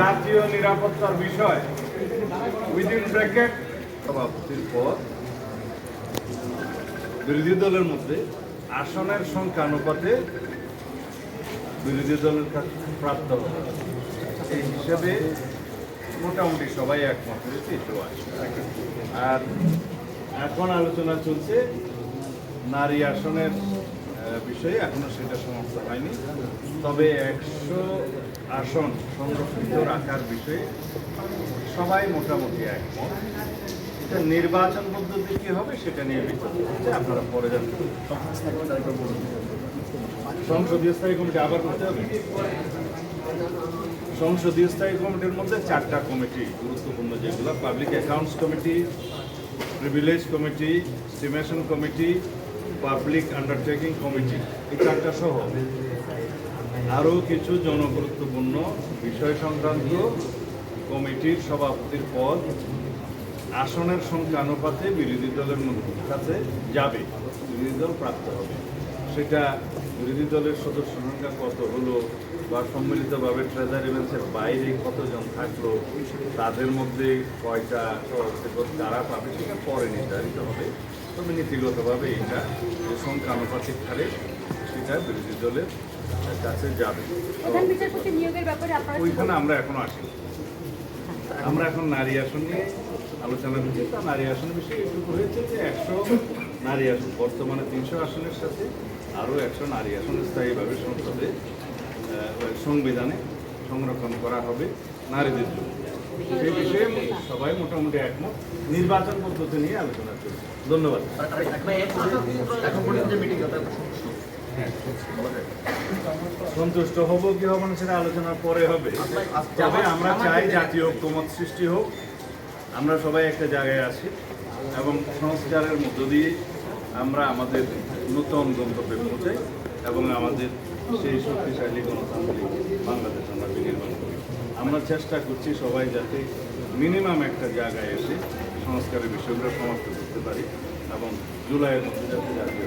জাতীয় নিরাপত্তার বিষয় উইদিন ব্র্যাকেট সভাপতির পদ বিরোধী দলের মধ্যে আসনের সংখ্যা অনুপাতে বিরোধী দলের কাছে প্রাপ্ত। এই হিসেবে মোটামুটি সবাই একমত হয়েছে এটাও আর এখন আলোচনা চলছে নারী আসনের বিষয়ে। এখনও সেটা সমাপ্ত হয়নি। তবে একশো আসন সংরক্ষিত রাখার বিষয়ে সবাই মোটামুটি একমত। এটা নির্বাচন পদ্ধতি কি হবে সেটা নিয়ে হচ্ছে, আপনারা পরে জানতে সংসদীয় স্থায়ী কমিটি আবার করতে হবে? সংসদীয় স্থায়ী কমিটির মধ্যে চারটা কমিটি, গুরুত্বপূর্ণ যেগুলো, public accounts committee, privilege committee, estimation committee, public undertaking committee, এই চারটা সহ। আরও কিছু জনগুরুত্বপূর্ণ বিষয় সংক্রান্ত কমিটির সভাপতির পদ আসনের সংখ্যা অনুপাতে বিরোধী দলের মধ্যে কাছে যাবে, বিরোধী দল প্রাপ্ত হবে। সেটা বিরোধী দলের সদস্য সংখ্যা কত হলো বা সম্মিলিতভাবে ট্রেজারি বেঞ্চের বাইরে কতজন থাকল, তাদের মধ্যে কয়টা সভাপতিপদ কারা পাবে সেটা পরে নির্ধারিত হবে। তবে নীতিগতভাবে এটা যে সংখ্যা হারে বিরোধী দলের কাছে যাবে। ওইখানে আমরা এখন আসি আমরা এখন নারী আসন নিয়ে আলোচনা করছি। তা নারী আসনের বিষয়ে এটুকু হয়েছে যে একশো নারী আসন বর্তমানে তিনশো আসনের সাথে আরও একশো নারী আসন স্থায়ীভাবে সংসদে সংবিধানে সংরক্ষণ করা হবে নারীদের জন্য। সেই বিষয়ে সবাই মোটামুটি একমত। নির্বাচন পদ্ধতি নিয়ে আলোচনা চলছে ধন্যবাদ। সন্তুষ্ট হব কি হব না সেটা আলোচনার পরে হবে। তবে আমরা চাই জাতীয় ঐক্যমত সৃষ্টি হোক। আমরা সবাই একটা জায়গায় আছি এবং সংস্কারের মধ্য দিয়ে আমরা আমাদের নতুন গন্তব্যে পৌঁছাই এবং আমাদের সেই শক্তিশালী গণতান্ত্রিক বাংলাদেশ আমরা বিনির্মাণ করি। আমরা চেষ্টা করছি সবাই যাতে মিনিমাম একটা জায়গায় এসে সংস্কারের বিষয়গুলো সমাপ্ত করতে পারি। এবং জুলাইয়ের মধ্যে যাতে জাতীয়